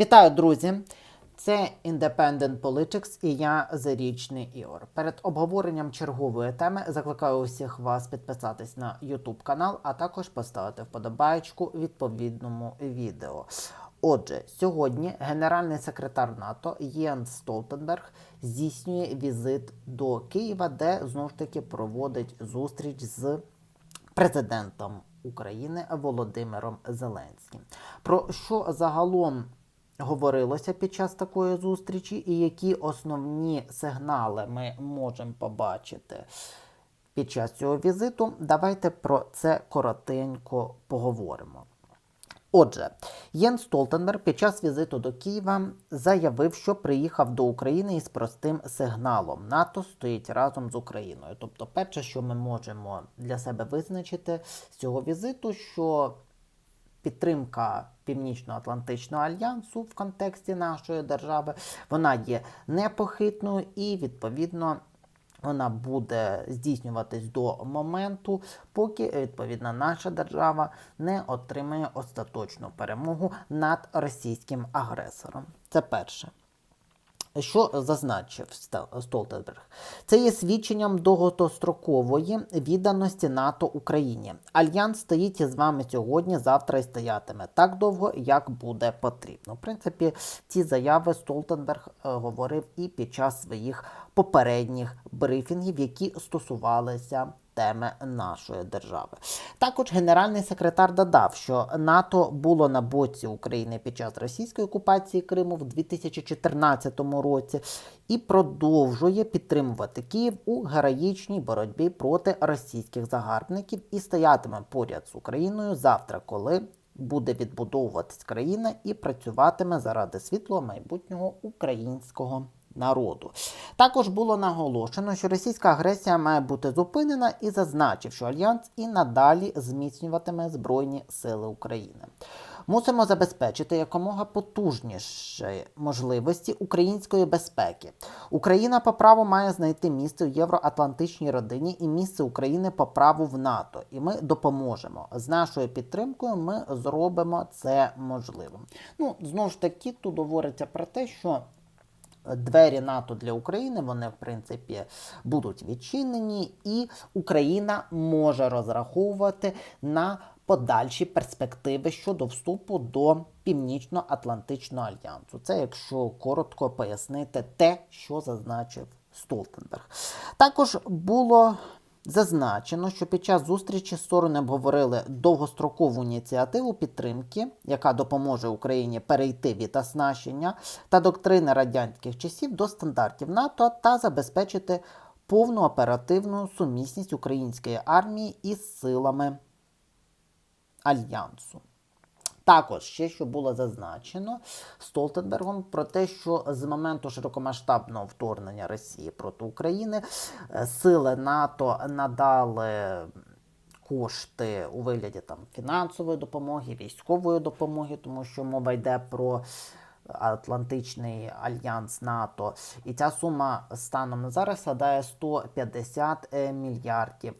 Вітаю, друзі! Це Independent Politics і я Зарічний Ігор. Перед обговоренням чергової теми закликаю усіх вас підписатись на YouTube канал, а також поставити вподобаєчку відповідному відео. Отже, сьогодні генеральний секретар НАТО Єнс Столтенберг здійснює візит до Києва, де знову ж таки проводить зустріч з президентом України Володимиром Зеленським. Про що загалом говорилося під час такої зустрічі, і які основні сигнали ми можемо побачити під час цього візиту, давайте про це коротенько поговоримо. Отже, Єн Столтенберг під час візиту до Києва заявив, що приїхав до України із простим сигналом: НАТО стоїть разом з Україною. Тобто, перше, що ми можемо для себе визначити з цього візиту, що підтримка Північно-Атлантичного альянсу в контексті нашої держави, вона є непохитною і відповідно. Вона буде здійснюватись до моменту, поки відповідно наша держава не отримає остаточну перемогу над російським агресором. Це перше. Що зазначив Столтенберг? Це є свідченням довгострокової відданості НАТО Україні. Альянс стоїть із вами сьогодні, завтра і стоятиме так довго, як буде потрібно. В принципі, ці заяви Столтенберг е, говорив і під час своїх попередніх брифінгів, які стосувалися теми нашої держави. Також генеральний секретар додав, що НАТО було на боці України під час російської окупації Криму в 2014 році і продовжує підтримувати Київ у героїчній боротьбі проти російських загарбників і стоятиме поряд з Україною завтра, коли буде відбудовуватись країна і працюватиме заради світлого майбутнього українського народу. Також було наголошено, що російська агресія має бути зупинена і зазначив, що альянс і надалі зміцнюватиме Збройні Сили України. Мусимо забезпечити якомога потужніші можливості української безпеки. Україна по праву має знайти місце у євроатлантичній родині і місце України по праву в НАТО. І ми допоможемо. З нашою підтримкою ми зробимо це можливим. Ну, знову ж таки, тут говориться про те, що двері НАТО для України вони в принципі будуть відчинені, і Україна може розраховувати на подальші перспективи щодо вступу до Північно-Атлантичного альянсу. Це якщо коротко пояснити те, що зазначив Столтенберг. Також було Зазначено, що під час зустрічі сторони обговорили довгострокову ініціативу підтримки, яка допоможе Україні перейти від оснащення та доктрини радянських часів до стандартів НАТО та забезпечити повну оперативну сумісність української армії із силами альянсу. Також ще що було зазначено Столтенбергом про те, що з моменту широкомасштабного вторгнення Росії проти України е, сили НАТО надали кошти у вигляді там фінансової допомоги, військової допомоги, тому що мова йде про Атлантичний альянс НАТО. І ця сума станом на зараз складає 150 мільярдів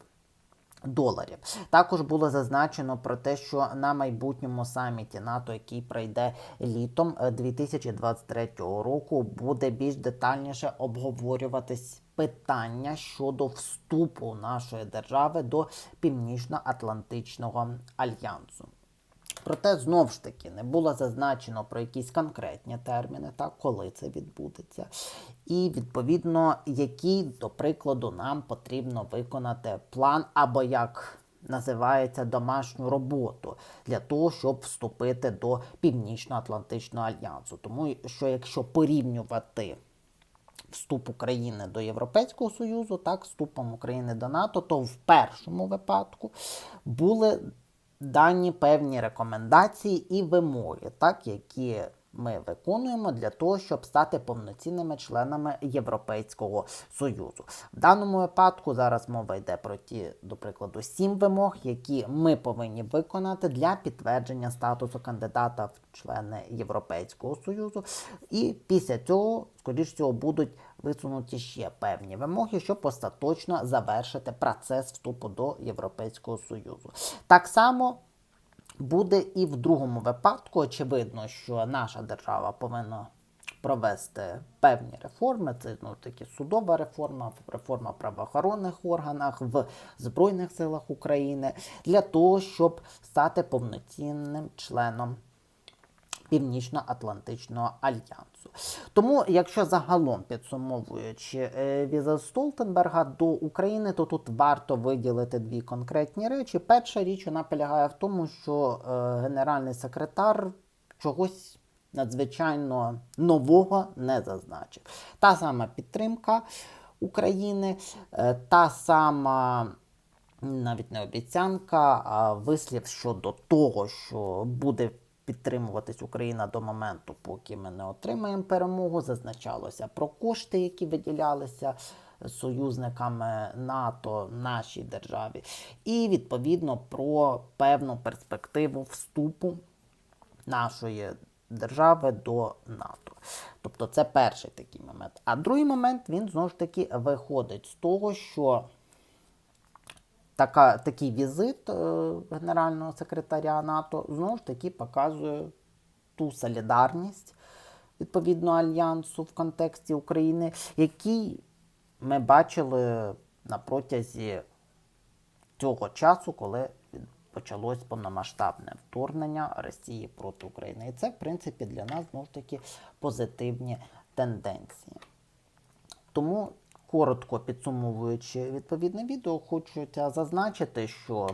доларів. Також було зазначено про те, що на майбутньому саміті НАТО, який пройде літом е, 2023 року, буде більш детальніше обговорюватись питання щодо вступу нашої держави до Північно-Атлантичного альянсу. Проте знову ж таки не було зазначено про якісь конкретні терміни, так, коли це відбудеться. І відповідно, який, до прикладу, нам потрібно виконати план або як називається домашню роботу для того, щоб вступити до Північно-Атлантичного альянсу. Тому що якщо порівнювати вступ України до Європейського Союзу, так, вступом України до НАТО, то в першому випадку були дані певні рекомендації і вимоги, так, які ми виконуємо для того, щоб стати повноцінними членами Європейського Союзу. В даному випадку зараз мова йде про ті, до прикладу, сім вимог, які ми повинні виконати для підтвердження статусу кандидата в члени Європейського Союзу. І після цього, скоріш всього, будуть висунуті ще певні вимоги, щоб остаточно завершити процес вступу до Європейського Союзу. Так само буде і в другому випадку. Очевидно, що наша держава повинна провести певні реформи. Це ну, таки судова реформа, реформа в правоохоронних органах, в Збройних силах України для того, щоб стати повноцінним членом Північно-Атлантичного альянсу. Тому, якщо загалом підсумовуючи е, віза Столтенберга до України, то тут варто виділити дві конкретні речі. Перша річ вона полягає в тому, що е, генеральний секретар чогось надзвичайно нового не зазначив. Та сама підтримка України, е, та сама навіть не обіцянка, а вислів щодо того, що буде підтримуватись Україна до моменту, поки ми не отримаємо перемогу. Зазначалося про кошти, які виділялися союзниками НАТО нашій державі, і відповідно про певну перспективу вступу нашої держави до НАТО. Тобто це перший такий момент. А другий момент він знову ж таки виходить з того, що така, такий візит е, генерального секретаря НАТО знову ж таки показує ту солідарність відповідно альянсу в контексті України, який ми бачили на протязі цього часу, коли почалось повномасштабне вторгнення Росії проти України. І це, в принципі, для нас знову ж таки позитивні тенденції. Тому, коротко підсумовуючи відповідне відео, хочеться зазначити, що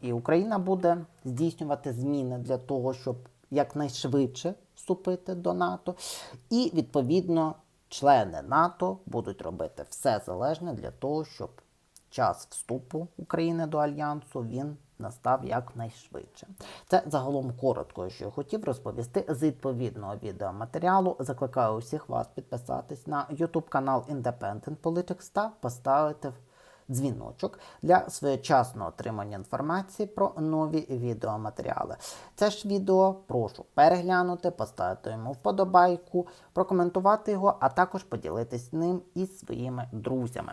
і Україна буде здійснювати зміни для того, щоб якнайшвидше вступити до НАТО, і відповідно члени НАТО будуть робити все залежне для того, щоб час вступу України до альянсу він настав якнайшвидше. Це загалом коротко, що я хотів розповісти з відповідного відеоматеріалу. Закликаю усіх вас підписатись на YouTube канал Independent Politics та поставити дзвіночок для своєчасного отримання інформації про нові відеоматеріали. Це ж відео прошу переглянути, поставити йому вподобайку, прокоментувати його, а також поділитись ним із своїми друзями.